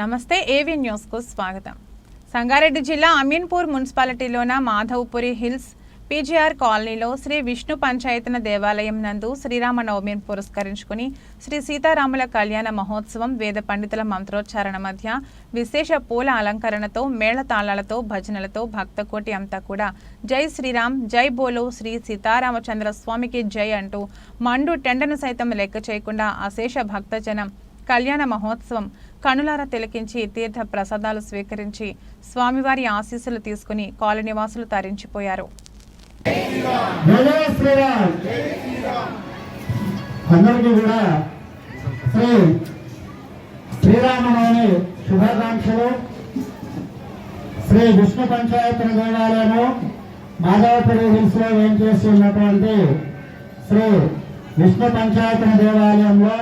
నమస్తే ఏవి న్యూస్కు స్వాగతం. సంగారెడ్డి జిల్లా అమీన్పూర్ మున్సిపాలిటీలోన మాధవ్పురి హిల్స్ పీజీఆర్ కాలనీలో శ్రీ విష్ణు పంచాయతన దేవాలయం నందు శ్రీరామ నవమిని పురస్కరించుకుని శ్రీ సీతారాముల కళ్యాణ మహోత్సవం వేద పండితుల మంత్రోచ్చారణ మధ్య విశేష పూల అలంకరణతో మేళతాళాలతో భజనలతో భక్తకోటి అంతా కూడా జై శ్రీరామ్ జై బోలో శ్రీ సీతారామచంద్ర స్వామికి జై అంటూ మండు టెండను సైతం లెక్క చేయకుండా అశేష భక్తజనం కళ్యాణ మహోత్సవం కనులార తిలకించి తీర్థ ప్రసాదాలు స్వీకరించి స్వామివారి ఆశీస్సులు తీసుకుని కాలనీవాసులు తరించిపోయారు. అందరికీ కూడా శ్రీ శ్రీరామనవమి శుభాకాంక్షలు. శ్రీ విష్ణు పంచాయతన దేవాలయము మాధవపురి హిల్స్లో ఏం చేసి ఉన్నటువంటి శ్రీ విష్ణు పంచాయతన దేవాలయంలో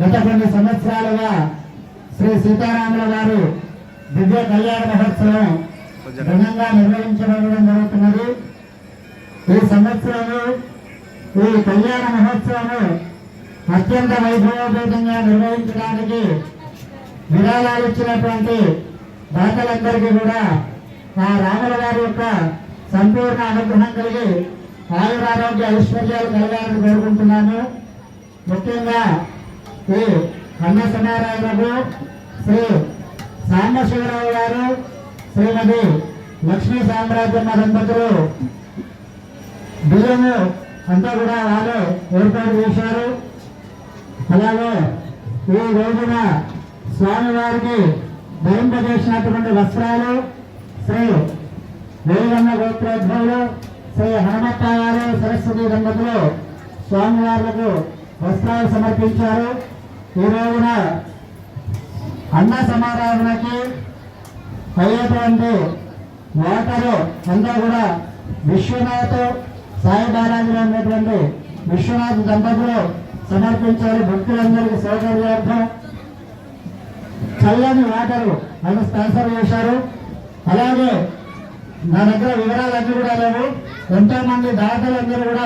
గత కొన్ని సంవత్సరాలుగా శ్రీ సీతారాముల వారు దివ్య కళ్యాణ మహోత్సవం ఘనంగా నిర్వహించబడడం జరుగుతున్నది. ఈ సంవత్సరము ఈ కళ్యాణ మహోత్సవము అత్యంత వైభవపేతంగా నిర్వహించడానికి విరాళాలు ఇచ్చినటువంటి దాతలందరికీ కూడా ఆ రాముల వారి యొక్క సంపూర్ణ అనుగ్రహం కలిగి ఆయురారోగ్య ఐశ్వర్యాలు కలగాలని కోరుకుంటున్నాను. ముఖ్యంగా ఈ అన్న సమారాధనకు శ్రీ సాంబశివరావు గారు శ్రీమతి లక్ష్మీ సామ్రాజ్యమ్మ దంపతులు బియ్యము అంతా కూడా వాళ్ళు ఏర్పాటు చేశారు. అలాగే ఈ రోజున స్వామివారికి ధరింపజేసినటువంటి వస్త్రాలు శ్రీ వేగన్న గోత్రోద్భవులు శ్రీ హనుమప్ప గారు సరస్వతి దంపతులు స్వామివార్లకు వస్త్రాలు సమర్పించారు. ఈ రోజున అన్న సమారాధనకి అయ్యేటువంటి వాటరు అంతా కూడా విశ్వనాథ్ సాయి బాలాజీలో ఉన్నటువంటి విశ్వనాథ్ దంపతులు సమర్పించారు భక్తులందరికీ సౌకర్యార్థం చల్లని వాటరు అని స్పాన్సర్ చేశారు. అలాగే నా దగ్గర వివరాలన్నీ కూడా లేవు. ఎంతో మంది దాతలందరూ కూడా